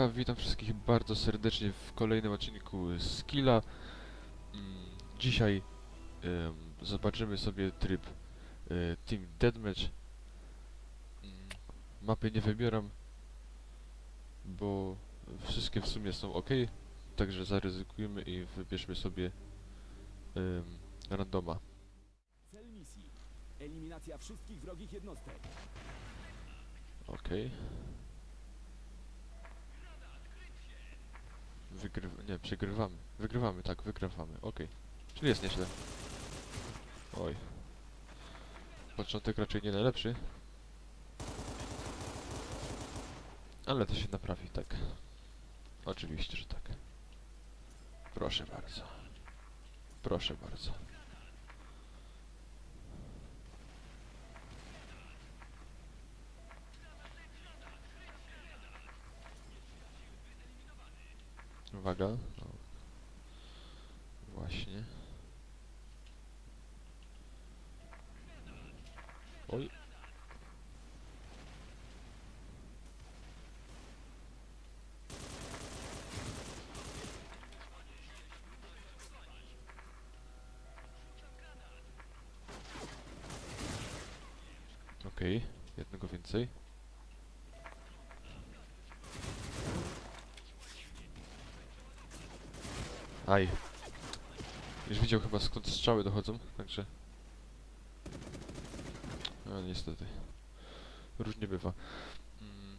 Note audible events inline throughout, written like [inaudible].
Siemanka, witam wszystkich bardzo serdecznie w kolejnym odcinku Skilla. Mm, Dzisiaj em, zobaczymy sobie tryb e, Team Deathmatch. Mm, Mapy nie wybieram, bo wszystkie w sumie są ok, także zaryzykujemy i wybierzmy sobie em, randoma. Cel misji. Eliminacja wszystkich wrogich jednostek. Okej. Wygryw... nie, przegrywamy. Wygrywamy, tak, wygrywamy. Okej. Czyli jest nieźle. Oj. Początek raczej nie najlepszy. Ale to się naprawi, tak. Oczywiście, że tak. Proszę bardzo. Proszę bardzo. Uwaga. O. Właśnie. Oj. Okej, jednego więcej. Aj. Już widział chyba skąd strzały dochodzą, także... No niestety. Różnie bywa. Mm.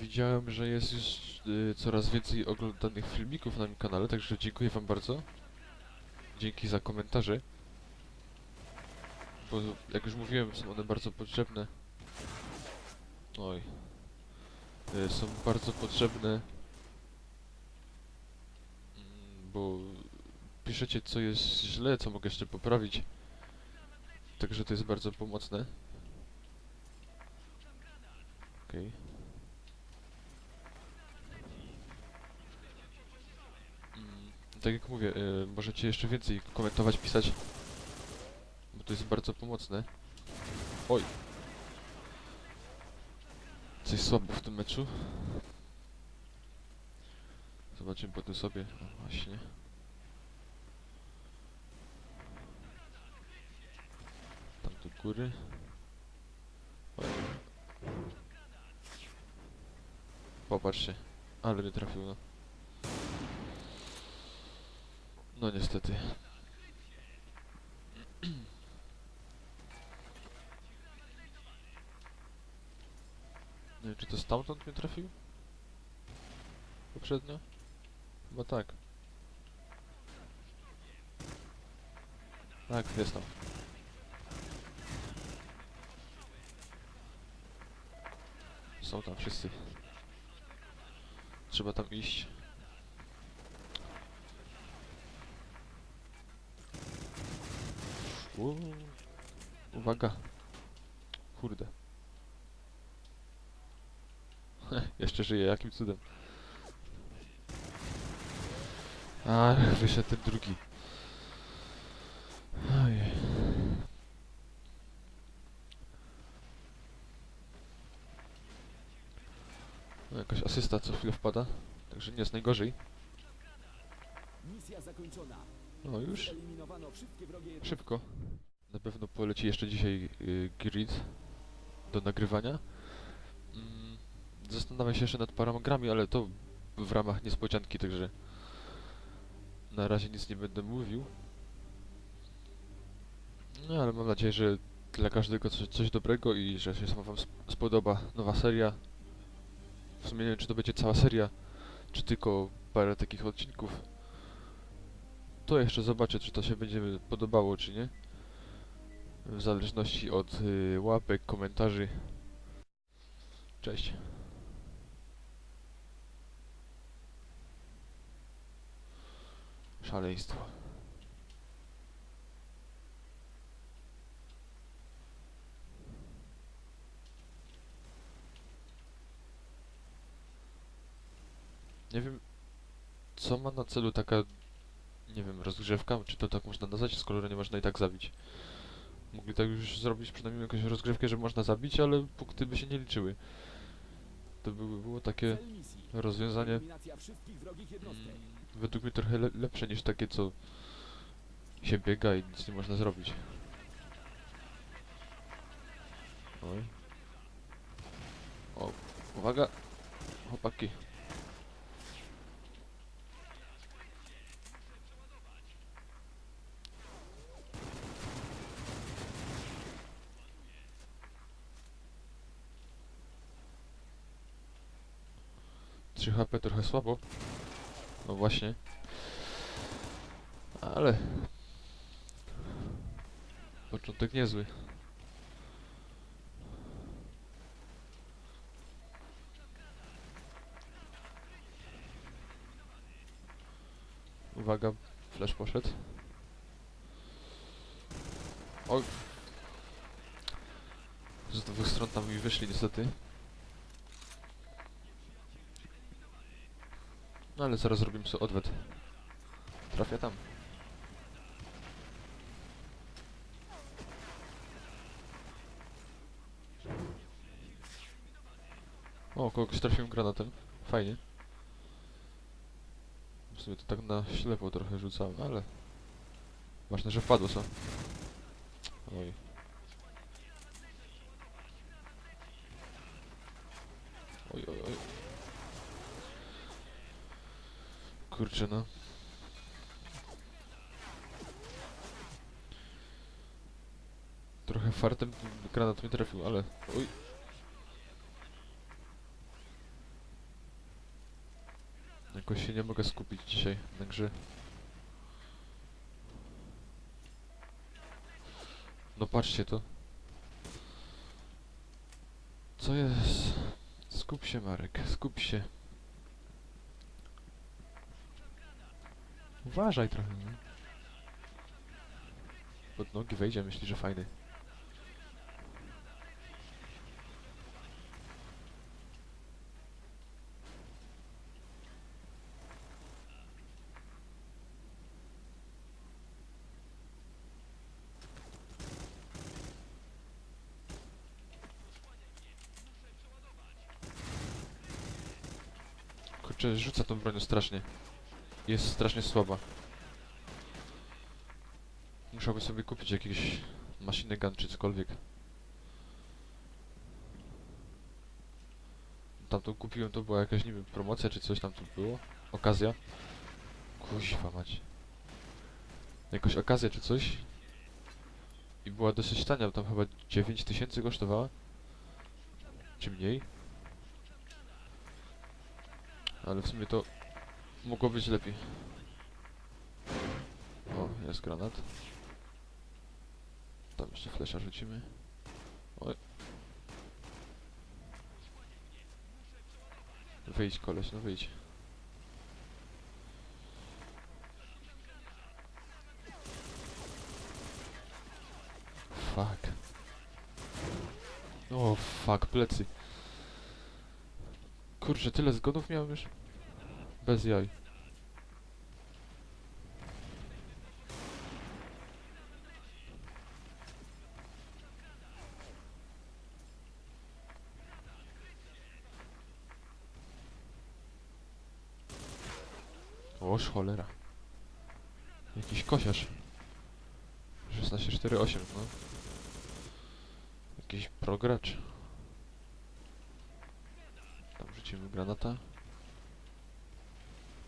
Widziałem, że jest już y, coraz więcej oglądanych filmików na moim kanale, także dziękuję wam bardzo. Dzięki za komentarze. Bo jak już mówiłem, są one bardzo potrzebne. Oj. Y, są bardzo potrzebne bo piszecie co jest źle, co mogę jeszcze poprawić. Także to jest bardzo pomocne. Okej. Mm, Tak jak mówię, y, możecie jeszcze więcej komentować, pisać, bo to jest bardzo pomocne. Oj! Coś słabo w tym meczu. Zobaczymy potem sobie. Właśnie. Tam do góry. Oj. Popatrzcie. Ale nie trafił, no. No niestety. [clears throat] Nie wiem, czy to stamtąd mnie trafił? Poprzednio? Chyba tak. Tak, jest tam. Są tam wszyscy. Trzeba tam iść. Uuu. Uwaga. Kurde. [laughs] Jeszcze żyje, jakim cudem. A, wyszedł ten drugi. Ojej. No, jakaś asysta co chwilę wpada, także nie jest najgorzej. Misja zakończona. No już, szybko. Na pewno poleci jeszcze dzisiaj y, grid do nagrywania. Mm, zastanawiam się jeszcze nad paroma grami, ale to w ramach niespodzianki, także na razie nic nie będę mówił. No ale mam nadzieję, że dla każdego coś, coś dobrego i że się wam sp- spodoba nowa seria. W sumie nie wiem, czy to będzie cała seria, czy tylko parę takich odcinków. To jeszcze zobaczę, czy to się będzie podobało, czy nie. W zależności od y, łapek, komentarzy. Cześć. Szaleństwo. Nie wiem, co ma na celu taka, nie wiem, rozgrzewka, czy to tak można nazwać, skoro nie można i tak zabić. Mogli tak już zrobić przynajmniej jakąś rozgrzewkę, że można zabić, ale punkty by się nie liczyły. To by było takie rozwiązanie mm, według mnie trochę le lepsze niż takie, co się biega i nic nie można zrobić. Oj. O, uwaga! Chłopaki. Trzy HP trochę słabo. No właśnie. Ale... Początek niezły. Uwaga, flash poszedł. Oj. Z dwóch stron tam mi wyszli niestety. No ale zaraz zrobimy sobie odwet. Trafia tam. O, kogoś trafiłem granatem. Fajnie. W sumie to tak na ślepo trochę rzucałem, ale... Ważne, że wpadło co. Oj oj, oj. Kurczę no. Trochę fartem granat mnie trafił, ale... Oj. Jakoś się nie mogę skupić dzisiaj na grze. No patrzcie to. Co jest? Skup się Marek, skup się. Uważaj trochę. Pod nogi wejdzie, myśli, że fajny. Kurczę, rzuca tą bronią strasznie. Jest strasznie słaba. Musiałby sobie kupić jakiś machine gun czy cokolwiek. Tamtą kupiłem, to była jakaś niby promocja czy coś tam tu było. Okazja. Kuźwa mać. Jakoś okazja czy coś. I była dosyć tania, bo tam chyba 9000 kosztowała. Czy mniej. Ale w sumie to mogło być lepiej. O, jest granat. Tam jeszcze flesza rzucimy. Oj. Wyjdź koleś, no wyjdź. Fuck. O, fuck, plecy. Kurczę, tyle zgonów miałem już? Bez jaj. Oż cholera. Jakiś kosiarz. 1648, no. Jakiś progracz. Tam rzucimy granata.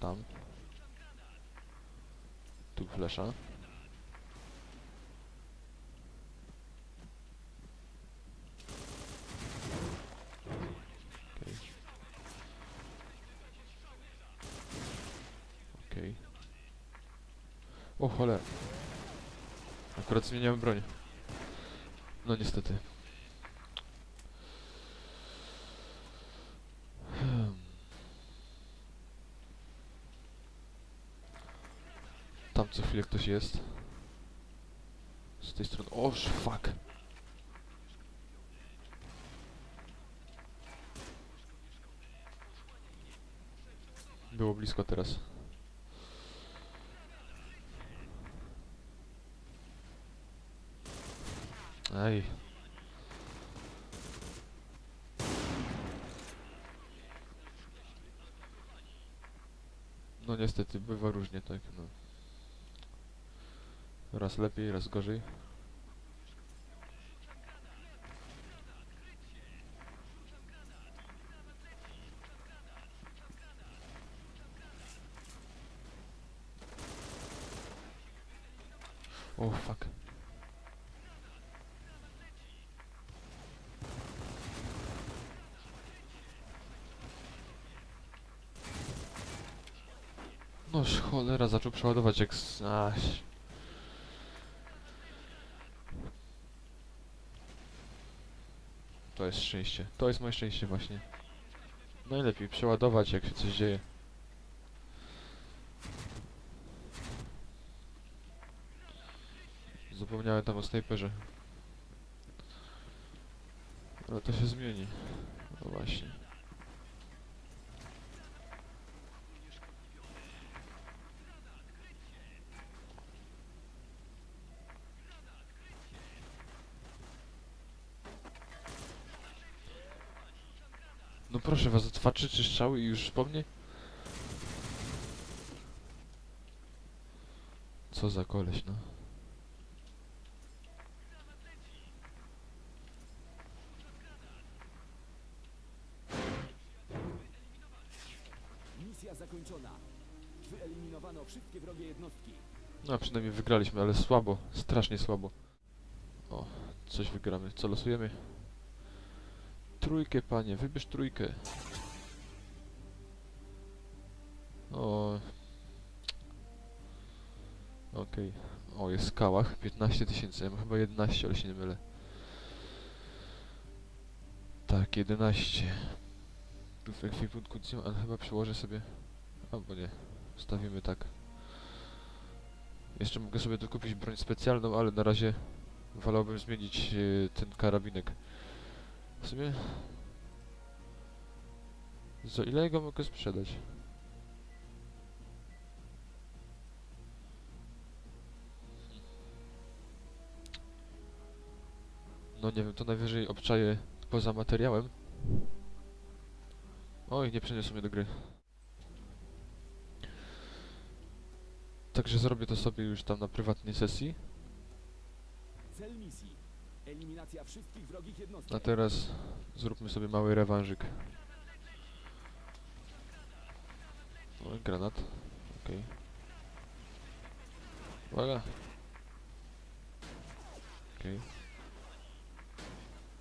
Tam. Tu flesza. Okej. Okej. O cholera. Akurat zmieniałem broń. No niestety. chwilę ktoś jest. Z tej strony... O, fuck! Było blisko teraz. Ej. No niestety, bywa różnie tak, no. Raz lepiej, raz gorzej. O, fuck. Noż cholera, zaczął przeładować jak... Aś. To jest szczęście. To jest moje szczęście właśnie. Najlepiej przeładować jak się coś dzieje. Zapomniałem tam o snajperze. Ale to się zmieni. No właśnie. No proszę was, trzy trzy strzały i już po mnie? Co za koleś, no. Misja zakończona. Wyeliminowano wszystkie wrogie jednostki. No, a przynajmniej wygraliśmy, ale słabo, strasznie słabo. O, coś wygramy. Co losujemy? Trójkę, panie, wybierz trójkę. O. Okej. O, jest skałach. 15 tysięcy. Ja mam chyba 11, ale się nie mylę. Tak, 11. Tu w ekwipunku ale chyba przełożę sobie... Albo nie. Stawimy tak. Jeszcze mogę sobie tu kupić broń specjalną, ale na razie wolałbym zmienić e, ten karabinek. W sumie... Za ile go mogę sprzedać? No nie wiem, to najwyżej obczaję poza materiałem. Oj, nie przeniosą mnie do gry. Także zrobię to sobie już tam na prywatnej sesji. Cel misji. Eliminacja wszystkich wrogich jednostek. A teraz zróbmy sobie mały rewanżyk. O, granat. Okej. Uwaga. Okej.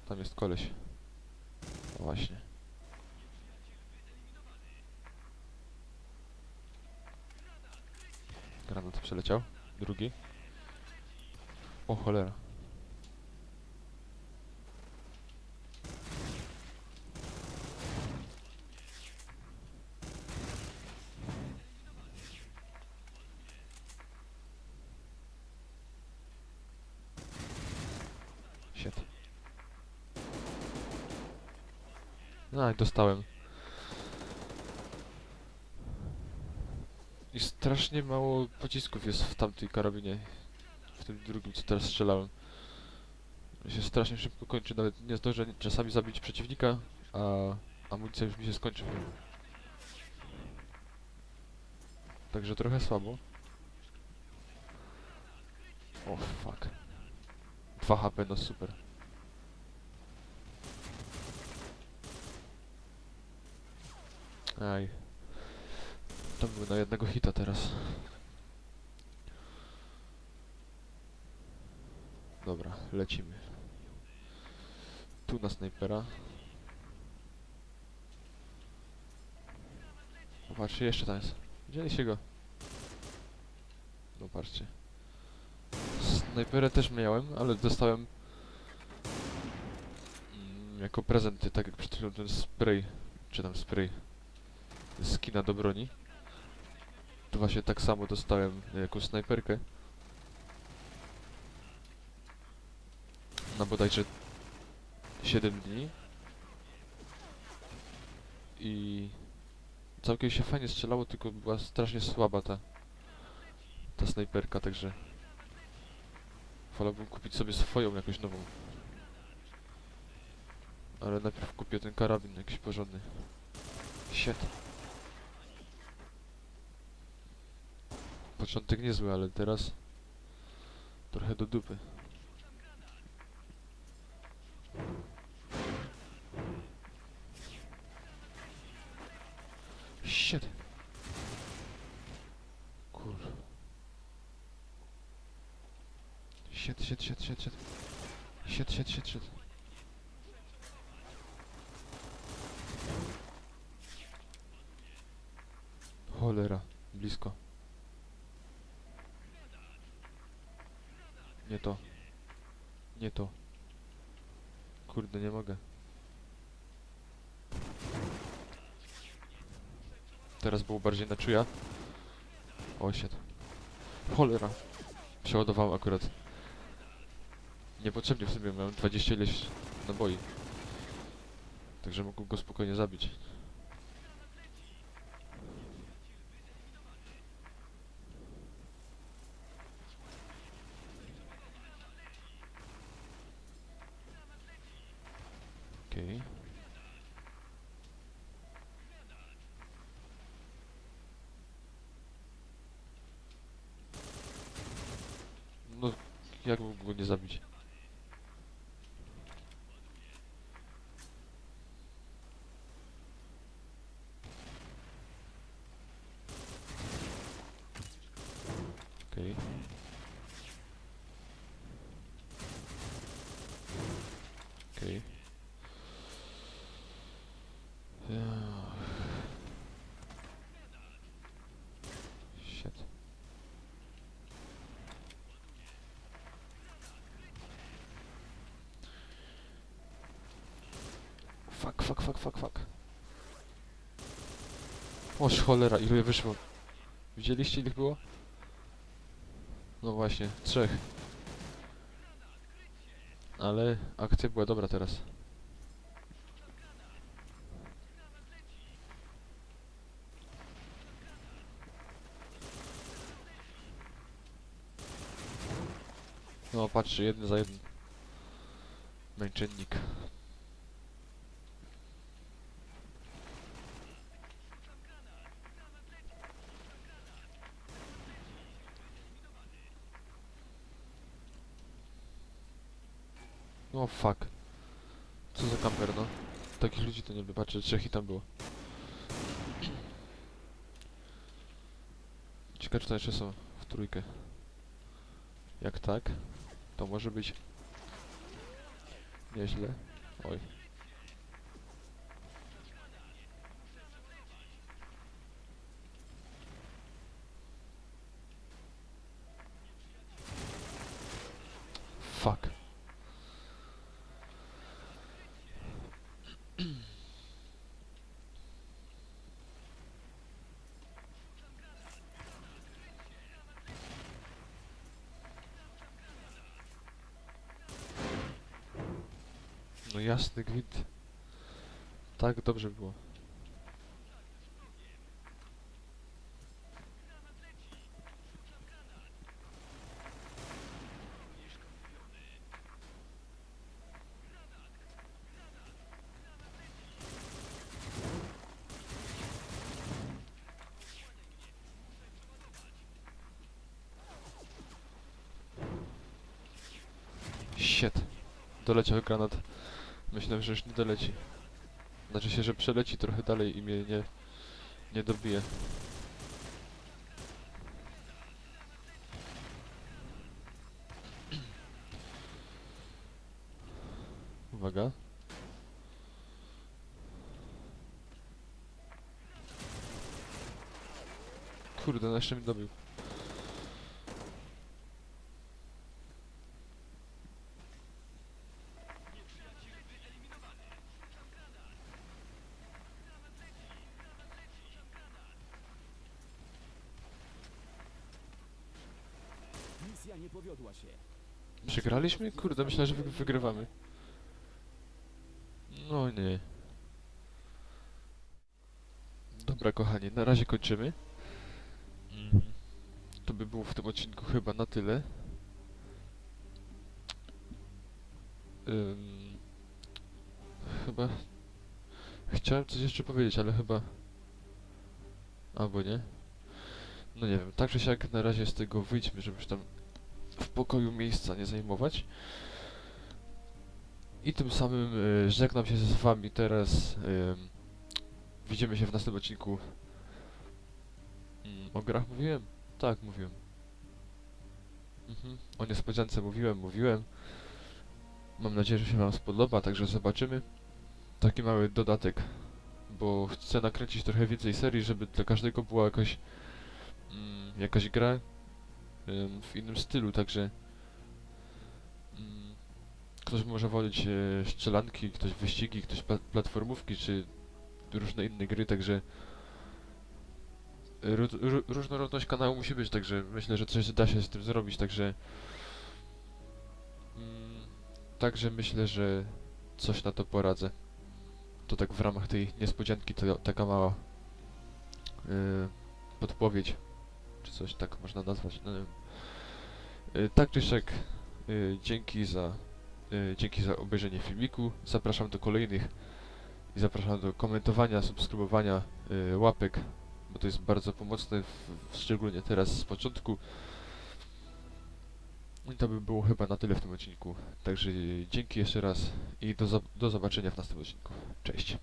Tam jest koleś. O właśnie. Granat przeleciał. Drugi. O cholera. Shit. I dostałem. I strasznie mało pocisków jest w tamtej karabinie. W tym drugim, co teraz strzelałem. się strasznie szybko kończy, nawet nie zdążę czasami zabić przeciwnika, a amunicja już mi się skończy. Także trochę słabo. O fuck. 2 HP, no super. Aj. To były na jednego hita teraz. Dobra, lecimy. Tu na snajpera. Popatrzcie, jeszcze tam jest. Widzieliście go? No patrzcie. Snajperę też miałem, ale dostałem mm, jako prezenty, tak jak przed chwilą ten spray, czy tam spray z kina do broni. Tu właśnie tak samo dostałem jako snajperkę. Na bodajże 7 dni. I całkiem się fajnie strzelało, tylko była strasznie słaba ta ta snajperka, także wolałbym kupić sobie swoją jakąś nową. Ale najpierw kupię ten karabin jakiś porządny. Shit. Początek niezły, ale teraz trochę do dupy. Shit. Kur. Shit, shit, shit, shit, shit. Shit, shit, shit, shit. Cholera, blisko. Nie to. Nie to. Kurde, nie mogę. Teraz było bardziej na czuja. O, shit. Cholera. Przeładowałem akurat. Niepotrzebnie w sobie miałem 20 ileś naboi. Także mógł go spokojnie zabić. Okej. No, jak mógł go nie zabić? Okej. Okej. Shit. Fuck, fuck, fuck, fuck, fuck. Oż cholera, ile wyszło? Widzieliście ile było? No właśnie, trzech. Ale akcja była dobra teraz. No patrzcie, jeden za jeden. Męczennik. O fuck. Co za kamper, no. Takich ludzi to nie. Patrzę, trzech i tam było. Ciekawe, czy to jeszcze są w trójkę. Jak tak, to może być nieźle. Oj. Fuck. No jasny gwint. Tak dobrze było. Doleciał granat. Myślałem, że już nie doleci. Znaczy się, że przeleci trochę dalej i mnie nie, nie dobije. Uwaga. Kurde, no jeszcze mi dobił. Misja nie powiodła się. Przegraliśmy? Kurde, myślałem, że wy wygrywamy. No nie. Dobra, kochani, na razie kończymy. Mhm. To by było w tym odcinku chyba na tyle. Chyba... Chciałem coś jeszcze powiedzieć, ale chyba... Albo nie. No nie wiem, tak czy siak na razie z tego wyjdźmy, żeby już tam w pokoju miejsca nie zajmować. I tym samym e, żegnam się z wami teraz. em, widzimy się w następnym odcinku. Mm, o grach mówiłem? Tak, mówiłem. Mhm. O niespodziance mówiłem, mówiłem. Mam nadzieję, że się wam spodoba, także zobaczymy. Taki mały dodatek, bo chcę nakręcić trochę więcej serii, żeby dla każdego była jakaś mm, jakaś gra w innym stylu, także mm, ktoś może wolić e, strzelanki, ktoś wyścigi, ktoś pla platformówki, czy różne inne gry, także ró ró różnorodność kanału musi być, także myślę, że coś da się z tym zrobić, także mm, także myślę, że coś na to poradzę. To tak w ramach tej niespodzianki to taka mała yy, podpowiedź, coś tak można nazwać, no. Yy, tak czy siak, yy, dzięki za yy, dzięki za obejrzenie filmiku. Zapraszam do kolejnych i zapraszam do komentowania, subskrybowania, łapek, bo to jest bardzo pomocne, w, szczególnie teraz z początku. I to by było chyba na tyle w tym odcinku. Także dzięki jeszcze raz i do, do zobaczenia w następnym odcinku. Cześć.